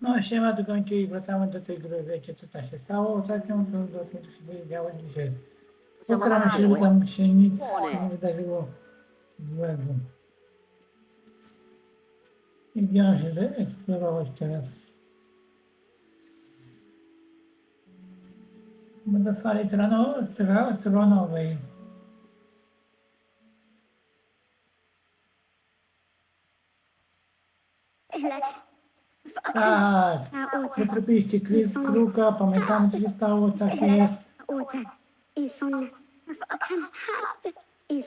No siema, tu kończy i wracamy do tej gry. Wiecie co tam się stało ostatnio, to do tego co się działo dzisiaj. Postaramy się, żeby tam się nic nie wydarzyło złego. I biorę się, że eksplorować teraz. Do sali trono, tro, tronowej w oknie. Tak. Na łódce. Zrobiliście klip Są- kruka, pamiętam co się tak. stało, tak jest. I są. I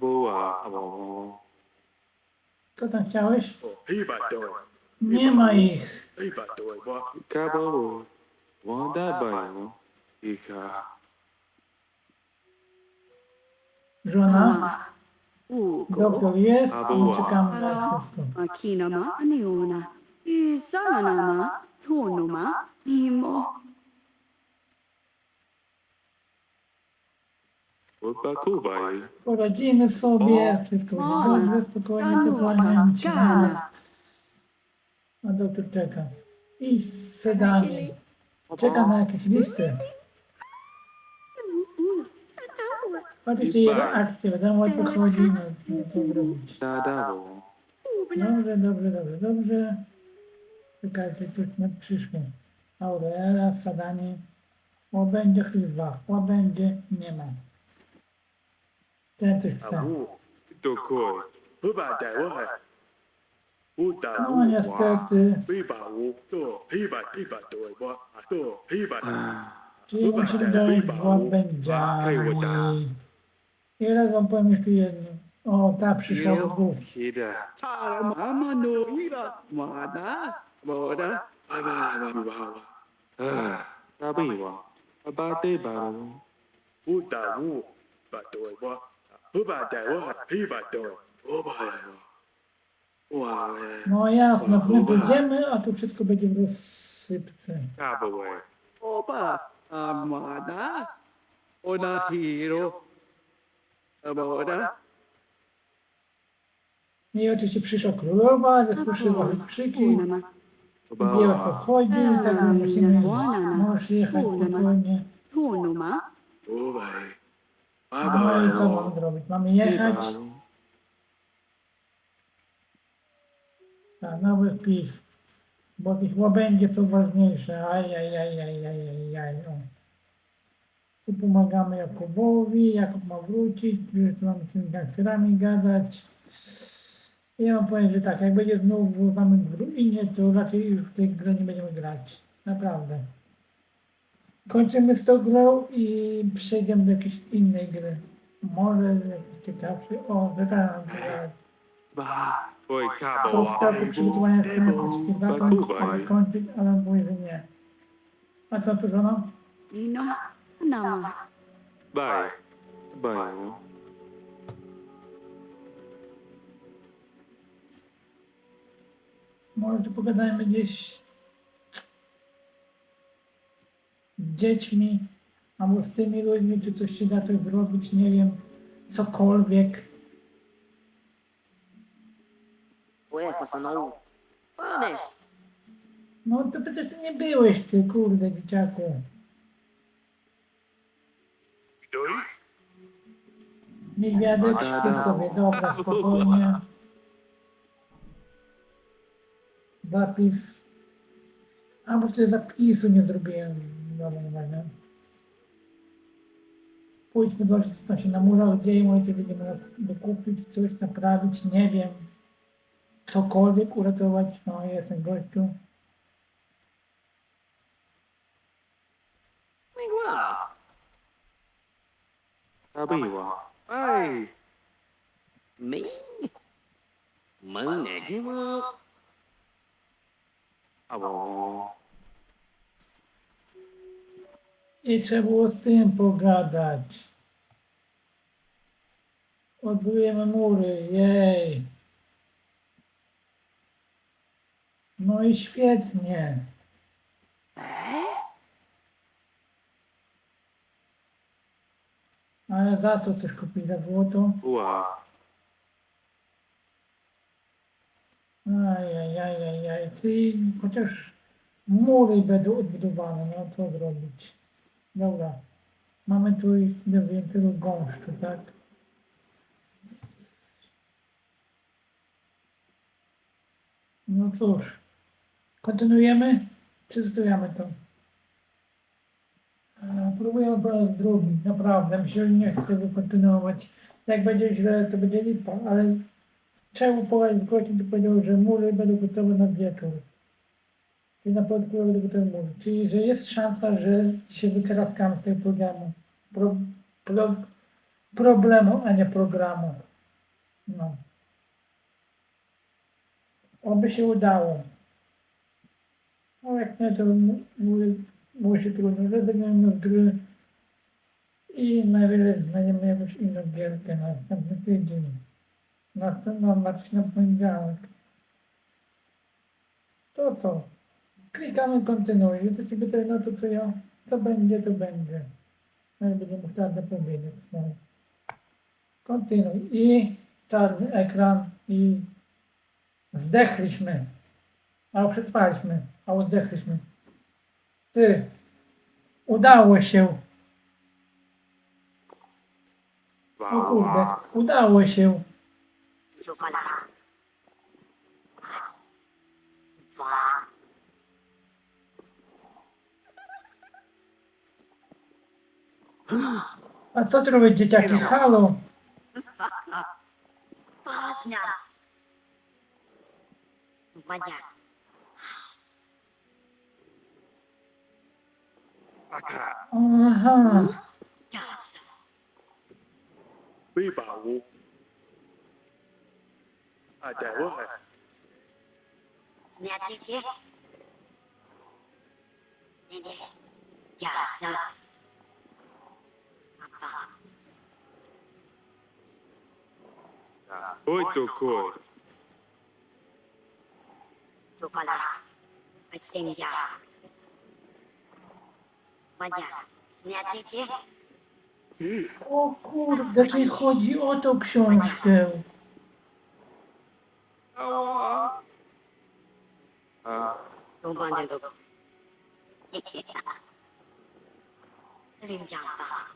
Boa, bo. Co tam chciałeś? Nie ma ich. Kabało. Wanda bają. Ika. Żona? Doktor jest i Ała. czekamy na wszystko. Makina ma. Izananama, Tunuma, Imo. Kubaj. Poradzimy sobie, wszystko będzie dobrze, spokojnie, kochana, trzymamy. A doktor czeka. I sedamy. Czeka na jakieś listy. Patrzcie jego akcję, wiadomo co chodzi, no, co zrobić. Dobrze, dobrze, dobrze, dobrze. Czekajcie, coś mi przyszło. Aurela, Sadani. O będzie chyba, o będzie, nie ma. Ten coś chce. No niestety, u. To no, no, to czyli musi dać dwa będziami. I raz wam powiem jeszcze jedno. O, ta przyszła do głów. Kida. Tara mama no 뭐라? 바바바바바. 아, 나비와 바바데바로. 우다우 바도와 바바다와 히바도 오바야와. Wow. No jasne, my będziemy, a to wszystko będzie w rozsypce. Cowboy. Opa, Amada, Ona Hiro, Amada. No i oczywiście przyszła królowa, zasłyszała krzyki. Дело в обходе, тогда мужчина можешь ехать спокойнее. Hunuma, Uwaj. Mama i co Abalo. mam zrobić? Mam jechać? Ibalu. Tak, nowy wpis. Bo tych łabędzie są ważniejsze. Aj, aj, aj, aj, aj, aj, aj. Tu pomagamy Jakubowi, Jakub ma wrócić, już tu mam z tymi gangsterami gadać. Ja mam powiem, że tak, jak będzie znowu mamy w Lublinie, to raczej już w tej grze nie będziemy grać. Naprawdę. Kończymy z tą grą i przejdziemy do jakiejś innej gry. Może jakiś ciekawszy. O, wygrałem. Ba, oj, kabo, Softa do przygotowania sceny oczekiwałem kończyć, ale mówię, że nie. A co tu żono? Nino, nama. Bye. Bye. Może pogadajmy gdzieś z dziećmi, albo z tymi ludźmi, czy coś się da coś zrobić, nie wiem, cokolwiek. Ué, passando. Pane, No to przecież ty nie byłeś, ty kurde dzieciaku. Niedźwiadek, śpi sobie, dobra, spokojnie. Zapis. A bo wtedy zapisu nie zrobiłem. Dobra, nieważne. Pójdźmy zobaczyć, co tam się na murach dzieje, może będziemy dokupić coś, naprawić, nie wiem. Cokolwiek uratować. No, jestem gościu. igual. Tabiwa. Ay. Mỹ. Mừng Abo. I trzeba było z tym pogadać. Odbudujemy mury, jej. No i świetnie. Ale za co chcesz kupić za złoto? Ua. A, Ajajajajaj, czyli chociaż mury będą odbudowane, no co zrobić? Dobra, mamy tu więcej gąszczu, tak? No cóż, kontynuujemy, czy zostawiamy to? E, Próbuję po raz drugi, naprawdę, mi się nie tego kontynuować. Jak będzie źle, to będzie lipa, ale Czemu gościu to powiedział, że mury będą gotowe na wieczór. Czyli na początku będą gotowe mury. Czyli, że jest szansa, że się wykraskamy z tego programu. Pro, pro, problemu, a nie programu. No. Oby się udało. No jak nie, to m- mówię, mówię się trudno. Rezygnujemy z gry i najwyżej znajdziemy jakąś inną gierkę na następny tydzień. Na ten numer na poniedziałek. To co? Klikamy kontynuuj. Jesteście gotowi na to, co ja? Co będzie, to będzie. No i będę mógł teraz powiedzieć. No. Kontynuuj. I czarny ekran i zdechliśmy. A przespaliśmy. A oddechliśmy. Ty. Udało się. O kurde. Udało się. Voilà. Raz. Dwa. A co ty robisz, dzieciaki? Halo? Pozdnia. Bania. Aka. Adamı. Znaczycie? Nedir? Kasa. Oito cor. Tupala. Asenja. Madzia. Znaczycie? O kurde, czy chodzi o tą książkę? Ała. A. Chyba nie do... Rindziapa.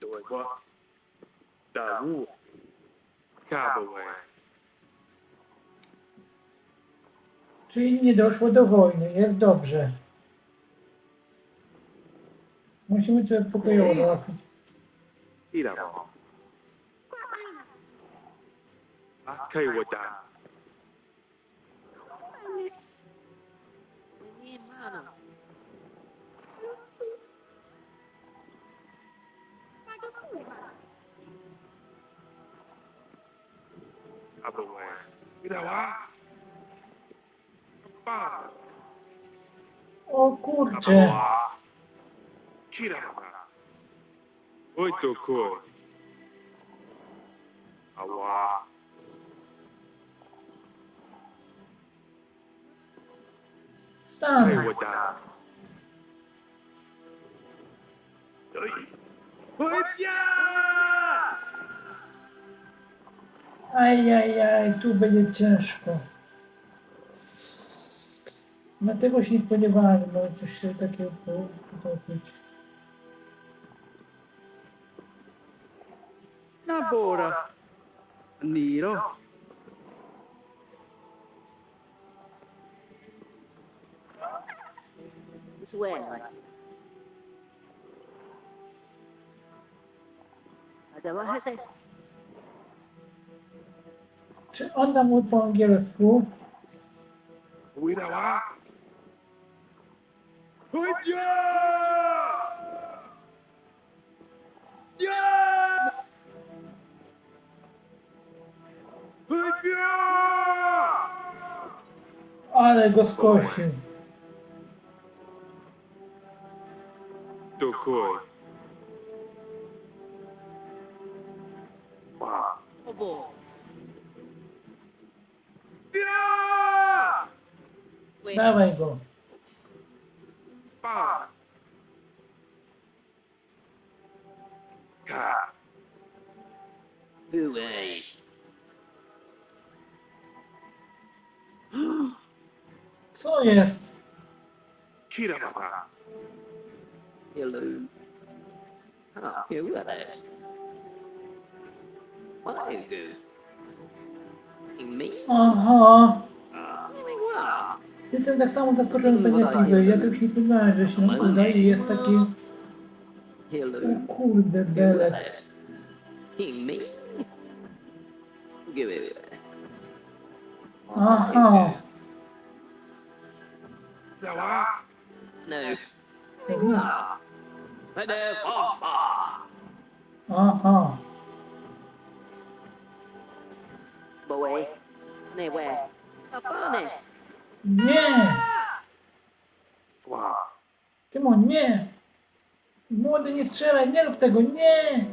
Dojba. Dawu. Kabłę. Czyli nie doszło do wojny, jest dobrze. Musimy to pokojowo załatwić. Idę. 赤いボタン。apa weh? Grała? Pa! O kurczę. Kira. Oj to kur. Ała. Stan. Akaj wada. Oj, oj ja! Ajajaj, tu będzie ciężko. No tego się nie spodziewałem, bo coś się takiego potopić. Nabora. Niro. Hase. Czy on nam mówi po angielsku? Irawa. Oj ja! Ja! Oj ja! Ale go skosił. Takoj. Pa. Obo. Ja! Dawaj go. What are you do? You mean? Uh-huh. Aha. You mean what? Jestem tak samo zaskoczony tak jak i wy. Ja też nie spodziewałem, że się nam uda i jest taki... Hello. O kurde, belet. You mean? Give it. Aha. Kirawa. Uh-huh. No. You mean what? Hey there, Papa. Aha. Này què? Tao phơ nè. Nie! Tymon, nie! Młody, nie strzelaj, nie rób tego, nie!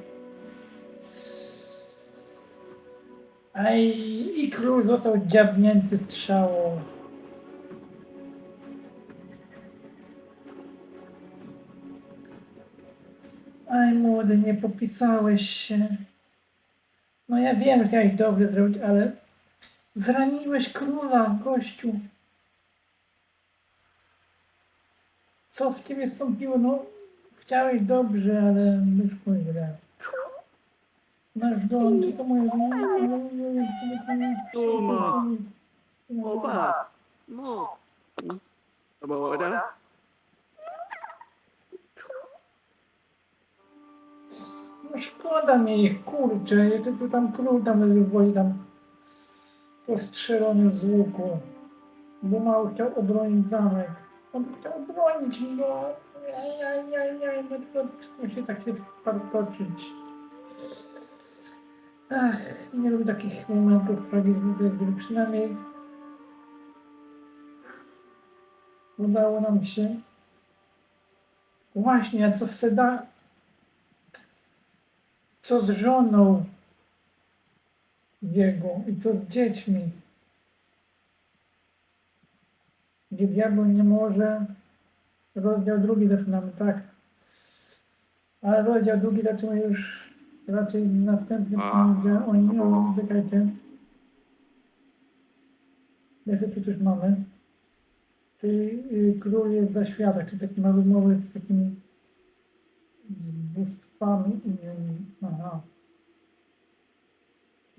Aj, i król został dziabnięty strzałą. Aj, młody, nie popisałeś się. No ja wiem, że chciałeś dobrze zrobić, ale zraniłeś króla, gościu. Co w ciebie stąpiło? No, chciałeś dobrze, ale wyszło źle. Nasz dom, czy to moje Toma. Opa, No. bo đó. No szkoda mi ich, kurczę, jeszcze tu tam król tam tam postrzelony z łuku. Mało chciał obronić zamek. On chciał obronić go. Ajajajaj, no to wszystko się tak się spartoczyć. Ach, nie lubię takich momentów tragicznych, gdy przynajmniej udało nam się. Właśnie, co z Seda... Co z żoną jego i co z dziećmi? Gdzie diabeł nie może. Rozdział drugi zaczynamy, tak. Ale rozdział drugi zaczynamy już raczej następny gdzie oni o, czekajcie. Jeszcze tu coś mamy. Czyli y, król jest za świata, czyli taki ma rozmowy z takimi bóstwami innymi. Aha.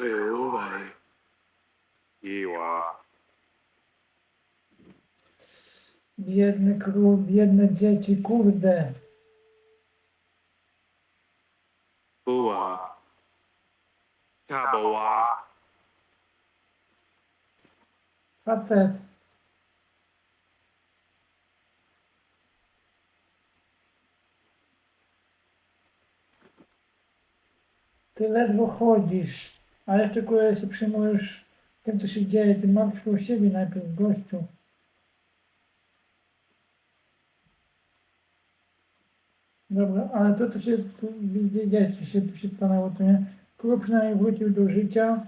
vậy. Iwa. biedny król, biedne dzieci, kurde. Bua. Kabawa. Facet. Ty ledwo chodzisz, a jeszcze kurde się przyjmujesz tym, co się dzieje. Ty martw o siebie najpierw, gościu. Dobra, ale to, co się tu dzieje, co się tu się stanęło, to nie. Król przynajmniej wrócił do życia.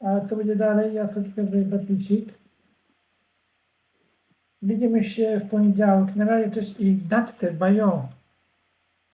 A co będzie dalej? Ja sobie tutaj zapisik. Widzimy się w poniedziałek. Na razie też i datę, bajo.